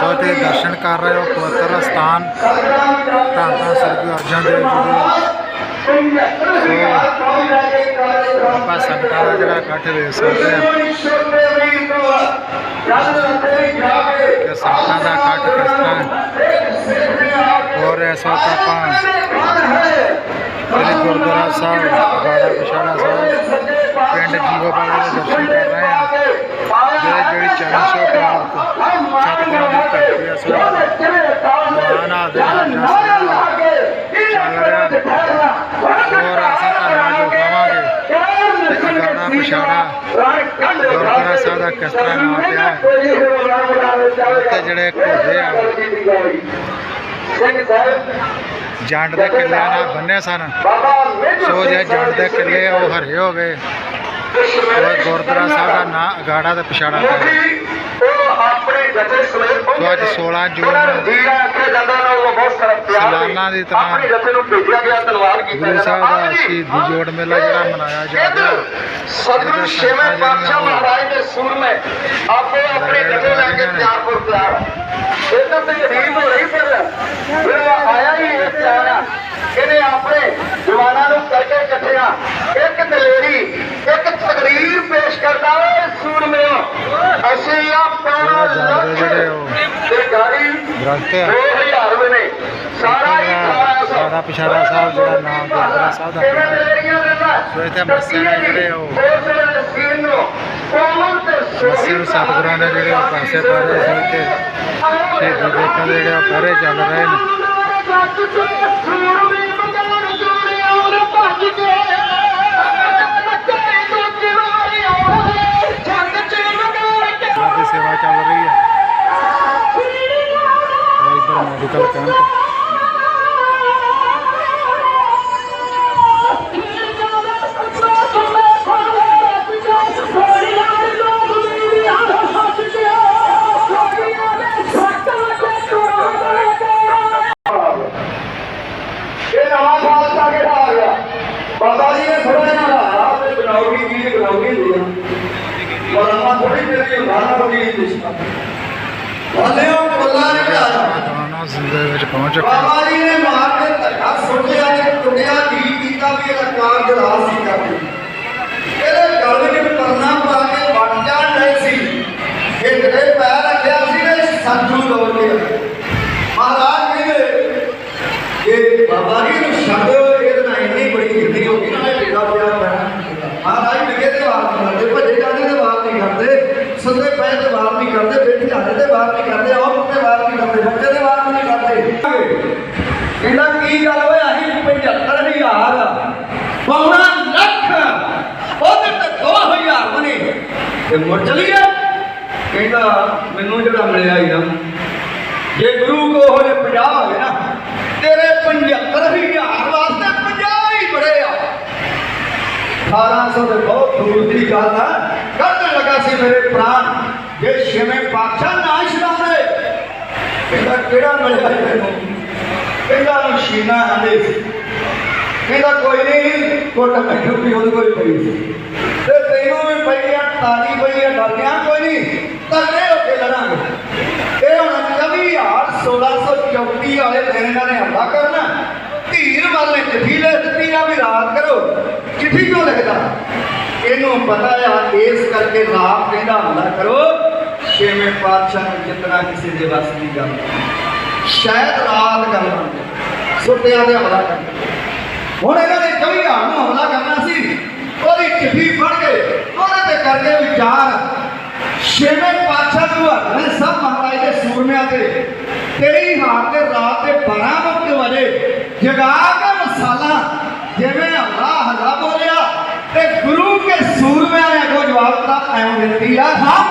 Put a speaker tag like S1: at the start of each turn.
S1: ਸੋ ਤੇ ਦਰਸ਼ਨ ਕਰ ਰਹੇ ਹੋ, ਪਵਿੱਤਰ ਸਥਾਨ ਧੰਨ ਧੰਨ ਸ੍ਰੀ ਗੁਰੂ ਅਰਜਨ ਦੇਵ ਜੀ ਦੇ। ਆਪਾਂ ਸੰਗਤਾਂ ਦਾ ਜਿਹੜਾ ਇਕੱਠ ਵੇਖ ਸਕਦੇ ਆ ਕਿ ਸੰਗਤਾਂ ਦਾ ਇਕੱਠ ਕਿਸ ਤਰ੍ਹਾਂ ਹੋਰ ਇਸ ਵਕਤ ਆਪਾਂ ਸ੍ਰੀ ਗੁਰਦੁਆਰਾ ਸਾਹਿਬ ਗਾੜਾ ਪਿਛਾੜਾ ਸਾਹਿਬ, ਪਿੰਡ ਜੀਵੋਵਾਲਾ ਦੇ ਦਰਸ਼ਨ ਕਰ ਰਹੇ ਆ ਜਿਹੜੇ ਜਿਹੜੀ ਚਰਨ ਛੋਹ ਪ੍ਰਾਪਤ ਸਤਿਗੁਰਾਂ ਦੀ ਧਰਤੀ ਆ ਮਾਨਾ ਦੇ ਨਾਲ ਚੱਲ ਰਿਹਾ ਹੋਰ ਅਸੀਂ ਧੰਨਵਾਦ ਕਹਾਂਗੇ ਤੇ ਗਾੜਾ ਪਿਛਾੜਾ ਗੁਰਦੁਆਰਾ ਸਾਹਿਬ ਦਾ ਕਿਸ ਤਰ੍ਹਾਂ ਨਾਮ ਪਿਆ ਹੈ? ਤੇ ਜਿਹੜੇ ਘੋੜੇ ਆ, ਜੰਡ ਦੇ ਕਿੱਲਿਆਂ ਨਾਲ ਬੰਨੇ ਸਨ। ਸੋ ਜੇ ਜੰਡ ਦੇ ਕਿੱਲੇ ਉਹ ਹਰੇ ਹੋ ਗਏ ਗੁਰਦੁਆਰਾ ਸਾਹਿਬ ਦਾ ਨਾਂ ਅਗਾੜਾ ਤੇ ਪਛਾੜਾ ਪਿਆ
S2: ਸੋ ਅੱਜ 16 ਜੂਨ ਨੂੰ
S1: ਸਾਲਾਨਾ ਦੀ ਤਰ੍ਹਾਂ
S2: ਆਪਣੇ ਜਥੇ ਨੂੰ ਭੇਜਿਆ ਗਿਆ ਧੰਨਵਾਦ ਕੀਤਾ
S1: ਗੁਰੂ ਸਾਹਿਬ ਦਾ ਸ਼ਹੀਦੀ ਜੋੜ ਮੇਲਾ ਜਿਹੜਾ ਮਨਾਇਆ ਜਾ ਰਿਹਾ।
S2: ਸਤਿਗੁਰੂ ਛੇਵੇਂ ਪਾਤਸ਼ਾਹ ਮਹਾਰਾਜ ਦੇ ਸੂਰਮੇ ਆਪੋ ਆਪਣੇ ਜਥੇ ਲੈ ਕੇ ਤਿਆਰ ਪੁਰ ਤਿਆਰ ਇਹਨਾਂ ਤੇ ਗਰੀਬ ਹੋ ਰਹੀ ਪਰ ਜਿਹੜਾ ਆਇਆ ਹੀ ਇਹ ਤਿਆਰ ਆ ਇਹਨੇ ਆਪਣੇ ਜਵਾਨਾਂ ਨੂੰ ਕਰਕੇ ਇਕੱਠਿਆ। ਇੱਕ ਦਲੇਰੀ ਇੱਕ ਤਕਰੀਰ ਪੇਸ਼ ਕਰਦਾ ਓਏ ਸੂਰਮਿਓ ਅਸੀਂ ਆ ਪਾਉਣਾ
S1: ਜਾਂਦੇ ਜਿਹੜੇ ਉਹ
S2: ਤੇ ਗਾੜੀ
S1: ਦਰਖਤ ਆ।
S2: 2000 ਰੁਪਏ ਨੇ ਸਾਰਾ ਹੀ ਸਾਰਾ
S1: ਸਾਡਾ ਪਿਛਾੜਾ ਸਾਹਿਬ ਜਿਹੜਾ ਨਾਮ ਗੁਰਦੁਆਰਾ ਸਾਹਿਬ ਦਾ ਸੋ ਇੱਥੇ ਮੱਸੇ ਨੇ ਜਿਹੜੇ ਉਹ।
S2: ਮੱਸੇ
S1: ਮੱਸੇ ਨੂੰ ਸਤਿਗੁਰਾਂ ਨੇ ਜਿਹੜੇ ਉਹ ਪਾਸੇ ਪਾ ਰਹੇ ਸੀ ਇੱਥੇ ਸ਼ਹੀਦੀ ਦੇ ਜਿਹੜੇ ਉਹ ਪਹਿਰੇ ਚੱਲ ਰਹੇ ਨੇ। ਸੇਵਾ ਚੱਲ ਰਹੀ ਹੈ।
S2: que ela canta.
S1: ਦਾਣਾ ਵਿੱਚ ਪਹੁੰਚ ਚੁੱਕੇ ਹਾਂ।
S2: ਬਾਬਾ ਜੀ ਨੇ ਮਾਰ ਕੇ ਧੱਕਾ ਸੁੱਟਿਆ ਤੇ ਟੁੱਟਿਆ ਜੀ ਕੀਤਾ ਵੀ ਇਹਦਾ ਕਾਰ ਜਲਾ ਸੀ ਕਰਦੇ ਇਹਦੇ ਗਲ ਵਿੱਚ ਪਰਨਾ ਪਾ ਕੇ ਬਣ ਜਾਣ ਲਈ ਸੀ। ਇਹ ਪੈਰ ਰੱਖਿਆ ਸੀ ਤੇ ਸੰਜੂ ਦੌੜ ਕੇ ਮਹਾਰਾਜ ਕਹਿੰਦੇ ਕਿ ਬਾਬਾ ਜੀ ਨੂੰ ਛੱਡ ਇਹਦੇ ਨਾਲ ਇੰਨੀ ਬੜੀ ਗਿਣਤੀ ਹੋ ਗਈ ਨਾ, ਇਹ ਬੇੜਾ ਪਿਆ ਪੈਣਾ ਮਹਾਰਾਜ ਲੱਗੇ ਤੇ ਵਾਰ ਕਰਦੇ, ਭੱਜੇ ਜਾਂਦੇ ਤੇ ਵਾਰ ਨਹੀਂ ਕਰਦੇ। ਸੁੱਤੇ ਪਏ ਤੇ ਵਾਰ ਨਹੀਂ ਕਰਦੇ, ਬੈਠੇ ਹਾਲੇ ਤੇ ਵਾਰ ਨਹੀਂ ਕਰਦੇ ਆਉ ਤੇ ਵਾਰ ਨਹੀਂ ਕਰਦੇ ਬੱਚੇ ਦੇ ਵਾਰ ਨਹੀਂ ਕਰਦੇ ਕਹਿੰਦਾ ਕੀ ਗੱਲ ਹੋਇਆ ਸੀ 75000 ਪੌਣਾ ਲੱਖ ਉਹਦੇ ਤੇ 2000 ਬਣੇ ਤੇ ਮੁੜ ਚਲੀਏ ਕਹਿੰਦਾ, ਮੈਨੂੰ ਜਿਹੜਾ ਮਿਲਿਆ ਹੀ ਜੇ ਗੁਰੂ ਕੋ ਹੋ 50 ਹੋਵੇ ਨਾ, ਤੇਰੇ 75000 ਵਾਸਤੇ 50 ਹੀ ਬੜੇ ਆ। 1800 ਦੇ ਬਹੁਤ ਦੂਰ ਦੀ ਗੱਲ ਆ। ਕਰਨ ਲੱਗਾ ਸੀ ਮੇਰੇ ਪ੍ਰਾਣ, ਜੇ ਛੇਵੇਂ ਪਾਤਸ਼ਾਹ ਨਾ ਛਡਾਉਂਦੇ, ਕਹਿੰਦਾ, ਕਿਹੜਾ ਮਿਲਿਆ ਤੈਨੂੰ? ਕਹਿੰਦਾ, ਮਸ਼ੀਨਾ ਆਂਦੇ ਸੀ ਕਹਿੰਦਾ ਕੋਈ ਨਹੀਂ, ਕੋਟ ਮੈਨੂੰ ਉਹਦੇ ਕੋਈ ਪਈ ਸੀ। ਤੇ ਤੈਨੂੰ ਵੀ ਪਈ ਆ ਤਾਲੀ ਪਈ ਆ ਡਰਦਿਆਂ ਕੋਈ ਨਹੀਂ ਤਗੜੇ ਹੋ ਕੇ ਲੜਾਂਗੇ। ਇਹ ਹੁਣ 24000 1634 ਵਾਲੇ ਦਿਨ ਇਹਨਾਂ ਨੇ ਹਮਲਾ ਕਰਨਾ। ਧੀਰ ਵਾਲੇ ਚਿੱਠੀ ਲੈ ਦਿੱਤੀ ਆ ਵੀ ਰਾਤ ਕਰੋ, ਚਿੱਠੀ ਕਿਉਂ ਲਿਖਦਾ? ਇਹਨੂੰ ਪਤਾ ਆ, ਇਸ ਕਰਕੇ ਰਾਤ ਕਹਿੰਦਾ ਹਮਲਾ ਕਰੋ, ਛੇਵੇਂ ਪਾਤਸ਼ਾਹ ਨੂੰ ਜਿੱਤਣਾ ਕਿਸੇ ਦੇ ਵੱਸ ਦੀ ਗੱਲ ਸ਼ਾਇਦ ਰਾਤ ਗੱਲ ਬਣ ਜਾਏ ਸੁੱਤਿਆਂ ਦੇ ਹਮਲਾ ਕਰਨਾ ਹੁਣ ਇਹਨਾਂ ਨੇ ਕਵੀ ਹਾਰ ਨੂੰ ਹਮਲਾ ਕਰਨਾ ਸੀ। ਉਹਦੀ ਚਿੱਠੀ ਪੜ ਕੇ ਉਹਦੇ ਤੇ ਕਰਕੇ ਵਿਚਾਰ। ਛੇਵੇਂ ਪਾਤਸ਼ਾਹ ਨੂੰ ਹਰਨੇ ਸਭ ਮਹਾਰਾਜ ਦੇ ਸੂਰਮਿਆਂ ਤੇ, ਤੇਰੀ ਹਾਰ ਤੇ ਰਾਤ ਦੇ 12 ਵਜੇ ਵਜੇ ਜਗਾ ਕੇ ਮਸਾਲਾ, ਜਿਵੇਂ ਹਮਲਾ ਹੱਲਾ ਬੋਲਿਆ ਤੇ ਗੁਰੂ ਕੇ ਸੂਰਮਿਆਂ ਨੇ ਕੋ ਜਵਾਬ ਤਾਂ ਐਂ ਦਿੱਤੀ ਆ ਹਾਂ